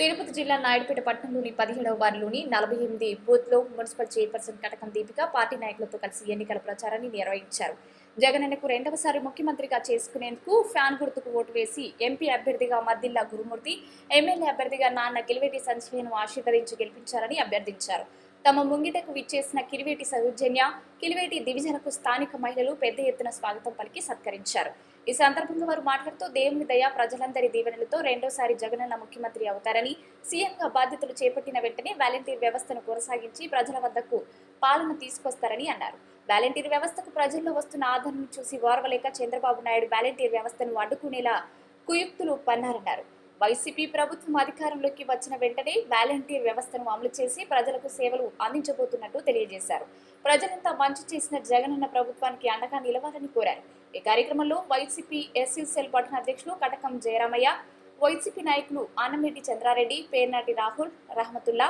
తిరుపతి జిల్లా నాయుడుపేట పట్టణంలోని పదిహేడవ వారిలోని నలభై ఎనిమిది బూత్లో municipal chairperson Katakam Deepika party నాయకులతో కలిసి ఎన్నికల ప్రచారాన్ని నిర్వహించారు. జగనన్నకు రెండవసారి ముఖ్యమంత్రిగా చేసుకునేందుకు ఫ్యాన్ గుర్తుకు ఓటు వేసి ఎంపీ అభ్యర్థిగా మద్దిల్లా గురుమూర్తి ఎమ్మెల్యే అభ్యర్థిగా నాన్న కిలివేటి సంజీవను ఆశీర్వదించి గెలిపించారని అభ్యర్థించారు. తమ ముంగిటకు విచ్చేసిన కిలివేటి సౌజన్య కిలివేటి దివిజనకు స్థానిక మహిళలు పెద్ద ఎత్తున స్వాగతం పలికి సత్కరించారు. ఈ సందర్భంగా వారు మాట్లాడుతూ దేవుని దయ ప్రజలందరి దీవెనలతో రెండోసారి జగనన్న ముఖ్యమంత్రి అవుతారని సీఎంగా బాధ్యతలు చేపట్టిన వెంటనే వాలంటీర్ వ్యవస్థను కొనసాగించి ప్రజల వద్దకు పాలన తీసుకొస్తారని అన్నారు. వాలంటీర్ వ్యవస్థకు ప్రజల్లో వస్తున్న ఆదరణను చూసి ఓర్వలేక చంద్రబాబు నాయుడు వాలంటీర్ వ్యవస్థను అడ్డుకునేలా కుయుక్తులు పన్నారన్నారు. వైసీపీ ప్రభుత్వం అధికారంలోకి వచ్చిన వెంటనే వాలంటీర్ వ్యవస్థను అమలు చేసి ప్రజలకు సేవలు అందించబోతున్నట్టు తెలియజేశారు. ప్రజలంతా మంచి చేసిన జగనన్న ప్రభుత్వానికి అండగా నిలవాలని కోరారు. ఈ కార్యక్రమంలో వైసీపీ ఎస్సీసెల్ పట్టణ అధ్యక్షులు కటకం జయరామయ్య వైసీపీ నాయకులు ఆనంరెడ్డి చంద్రారెడ్డి పేర్నాటి రాహుల్ రహమతుల్లా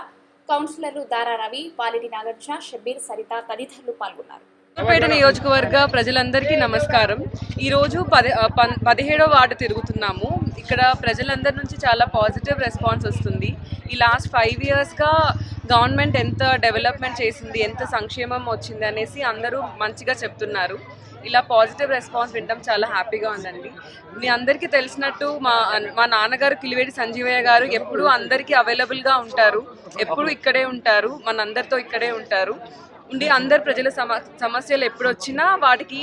కౌన్సిలర్లు దారా రవి పాలిడి నాగార్జున షబ్బీర్ సరిత తదితరులు పాల్గొన్నారు. కొత్తపేట నియోజకవర్గ ప్రజలందరికీ నమస్కారం. ఈరోజు పది పన్- పదిహేడో వార్డు తిరుగుతున్నాము. ఇక్కడ ప్రజలందరి నుంచి చాలా పాజిటివ్ రెస్పాన్స్ వస్తుంది. ఈ లాస్ట్ ఫైవ్ ఇయర్స్గా గవర్నమెంట్ ఎంత డెవలప్మెంట్ చేసింది ఎంత సంక్షేమం వచ్చింది అనేసి అందరూ మంచిగా చెప్తున్నారు. ఇలా పాజిటివ్ రెస్పాన్స్ వినడం చాలా హ్యాపీగా ఉందండి. మీ అందరికీ తెలిసినట్టు మా మా నాన్నగారు కిలివేడి సంజీవయ్య గారు ఎప్పుడూ అందరికీ అవైలబుల్గా ఉంటారు. ఎప్పుడు ఇక్కడే ఉంటారు. మనందరితో ఇక్కడే ఉంటారు. ఉండి అందరు ప్రజల సమ సమస్యలు ఎప్పుడు వచ్చినా వాటికి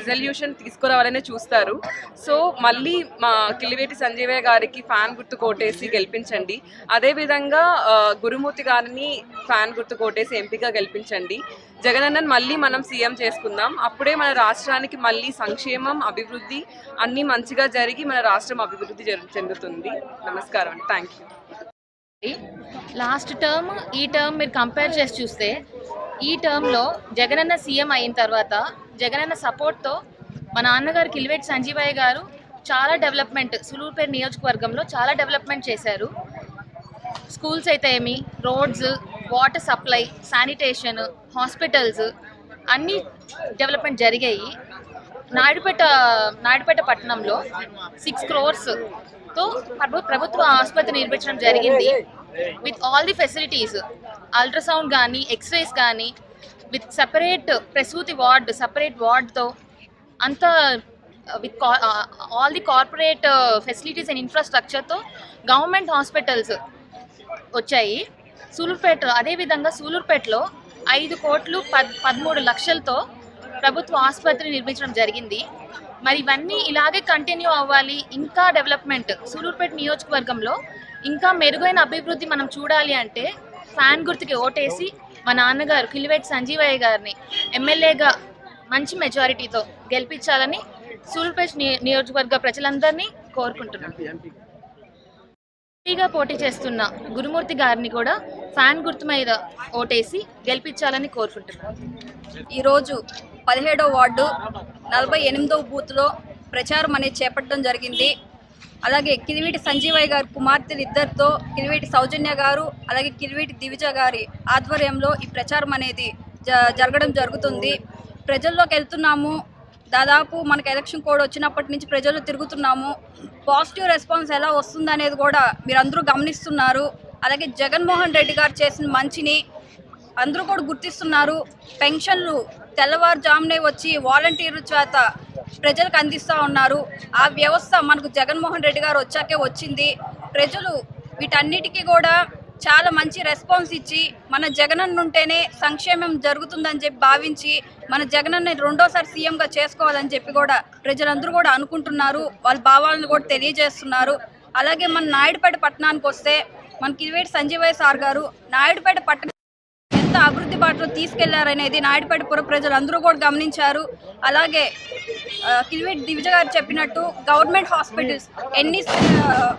రిజల్యూషన్ తీసుకురావాలనే చూస్తారు. సో మళ్ళీ మా కిలివేటి సంజీవయ్య గారికి ఫ్యాన్ గుర్తు కోటేసి గెలిపించండి. అదేవిధంగా గురుమూర్తి గారిని ఫ్యాన్ గుర్తు కోటేసి ఎంపీగా గెలిపించండి. జగనన్నన్ మళ్ళీ మనం సీఎం చేసుకుందాం. అప్పుడే మన రాష్ట్రానికి మళ్ళీ సంక్షేమం అభివృద్ధి అన్నీ మంచిగా జరిగి మన రాష్ట్రం అభివృద్ధి చెందుతుంది. నమస్కారం అండి. థ్యాంక్ యూ లాస్ట్ టర్మ్ ఈ టర్మ్ మీరు కంపేర్ చేసి చూస్తే ఈ టర్మ్లో జగనన్న సీఎం అయిన తర్వాత జగనన్న సపోర్ట్తో మా నాన్నగారు కిలివేటి సంజీవయ్య గారు చాలా డెవలప్మెంట్ సులూరుపేట నియోజకవర్గంలో చాలా డెవలప్మెంట్ చేశారు. స్కూల్స్ అయితే ఏమి? Roads water supply sanitation hospitals అన్నీ డెవలప్మెంట్ జరిగాయి. నాయుడుపేట నాయుడుపేట పట్టణంలో సిక్స్ క్రోర్స్తో ప్రభు ప్రభుత్వ ఆసుపత్రి నిర్మించడం జరిగింది. With all the facilities ultrasound కానీ ఎక్స్రేస్ కానీ విత్ సపరేట్ ప్రసూతి వార్డ్ సపరేట్ వార్డ్తో అంత uh, with uh, all the corporate uh, facilities and ఇన్ఫ్రాస్ట్రక్చర్తో government hospitals వచ్చాయి. సూలూరుపేట అదేవిధంగా సూలూర్పేటలో ఐదు కోట్లు పద్ పదమూడు లక్షలతో ప్రభుత్వ ఆసుపత్రి నిర్మించడం జరిగింది. మరి ఇవన్నీ ఇలాగే కంటిన్యూ అవ్వాలి. ఇంకా డెవలప్మెంట్ సూలూర్పేట నియోజకవర్గంలో ఇంకా మెరుగైన అభివృద్ధి మనం చూడాలి అంటే ఫ్యాన్ గుర్తుకి ఓటేసి మా నాన్నగారు కిలివేటి సంజీవయ్య గారిని ఎమ్మెల్యేగా మంచి మెజారిటీతో గెలిపించాలని సూలూరుపేట నియోజకవర్గ ప్రజలందరినీ కోరుకుంటున్నాను ఎంపీగా పోటీ చేస్తున్న గురుమూర్తి గారిని కూడా ఫ్యాన్ గుర్తు మీద ఓటేసి గెలిపించాలని కోరుకుంటున్నాను ఈరోజు పదిహేడో వార్డు నలభై ఎనిమిదవ బూత్లో ప్రచారం అనేది చేపట్టడం జరిగింది. అలాగే కిలివేటి సంజీవయ్య గారి కుమార్తెలు ఇద్దరితో కిలివేటి సౌజన్య గారు అలాగే కిలివేటి దివిజ గారి ఆధ్వర్యంలో ఈ ప్రచారం అనేది జ జరగడం జరుగుతుంది. ప్రజల్లోకి వెళ్తున్నాము. దాదాపు మనకు ఎలక్షన్ కోడ్ వచ్చినప్పటి నుంచి ప్రజలు తిరుగుతున్నాము. పాజిటివ్ రెస్పాన్స్ ఎలా వస్తుందనేది కూడా మీరందరూ గమనిస్తున్నారు. అలాగే జగన్మోహన్ రెడ్డి గారు చేసిన మంచిని అందరూ కూడా గుర్తిస్తున్నారు. పెన్షన్లు తెల్లవారుజామునే వచ్చి వాలంటీర్ల చేత ప్రజలకు అందిస్తూ ఉన్నారు. ఆ వ్యవస్థ మనకు జగన్మోహన్ రెడ్డి గారు వచ్చాకే వచ్చింది. ప్రజలు వీటన్నిటికీ కూడా చాలా మంచి రెస్పాన్స్ ఇచ్చి మన జగనన్న ఉంటేనే సంక్షేమం జరుగుతుందని చెప్పి భావించి మన జగనన్న రెండోసారి సీఎంగా చేసుకోవాలని చెప్పి కూడా ప్రజలందరూ కూడా అనుకుంటున్నారు. వాళ్ళ భావాలను కూడా తెలియజేస్తున్నారు. అలాగే మన నాయుడుపేట పట్టణానికి వస్తే మన కిరివేటి సంజీవయ్య సార్ గారు నాయుడుపేట పట్టణ ఎంత అభివృద్ధి బాటలో తీసుకెళ్ళారనేది నాయుడుపేట పుర ప్రజలు అందరూ కూడా గమనించారు. అలాగే ఆ, దివిజ గారు చెప్పినట్టు గవర్నమెంట్ హాస్పిటల్స్ ఎన్ని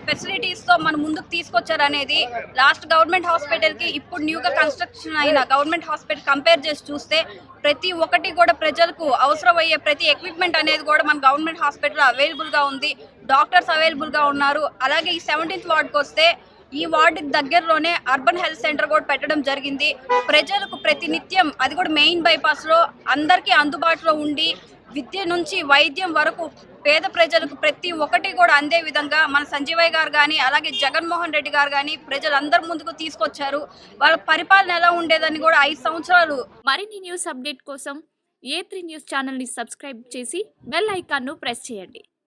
ఫెసిలిటీస్తో మనం ముందుకు తీసుకొచ్చారనేది లాస్ట్ గవర్నమెంట్ హాస్పిటల్కి ఇప్పుడు న్యూగా కన్స్ట్రక్షన్ అయిన గవర్నమెంట్ హాస్పిటల్ కంపేర్ చేసి చూస్తే ప్రతి ఒక్కటి కూడా ప్రజలకు అవసరమయ్యే ప్రతి ఎక్విప్మెంట్ అనేది కూడా మన గవర్నమెంట్ హాస్పిటల్ అవైలబుల్గా ఉంది. డాక్టర్స్ అవైలబుల్గా ఉన్నారు. అలాగే ఈ సెవెంటీన్త్ వార్డుకి వస్తే ఈ వార్డుకి దగ్గరలోనే అర్బన్ హెల్త్ సెంటర్ కూడా పెట్టడం జరిగింది. ప్రజలకు ప్రతినిత్యం అది కూడా మెయిన్ బైపాస్లో అందరికీ అందుబాటులో ఉండి విద్య నుంచి వైద్యం వరకు పేద ప్రజలకు ప్రతి ఒక్కటి కూడా అందే విధంగా మన సంజీవయ్య గారు కానీ అలాగే జగన్మోహన్ రెడ్డి గారు కానీ ప్రజలందరి ముందుకు తీసుకొచ్చారు. వాళ్ళ పరిపాలన ఎలా ఉండేదని కూడా ఐదు సంవత్సరాలు మరిన్ని న్యూస్ అప్డేట్ కోసం ఏ త్రీ న్యూస్ ఛానల్ని సబ్స్క్రైబ్ చేసి బెల్ ఐకాన్ను ప్రెస్ చేయండి.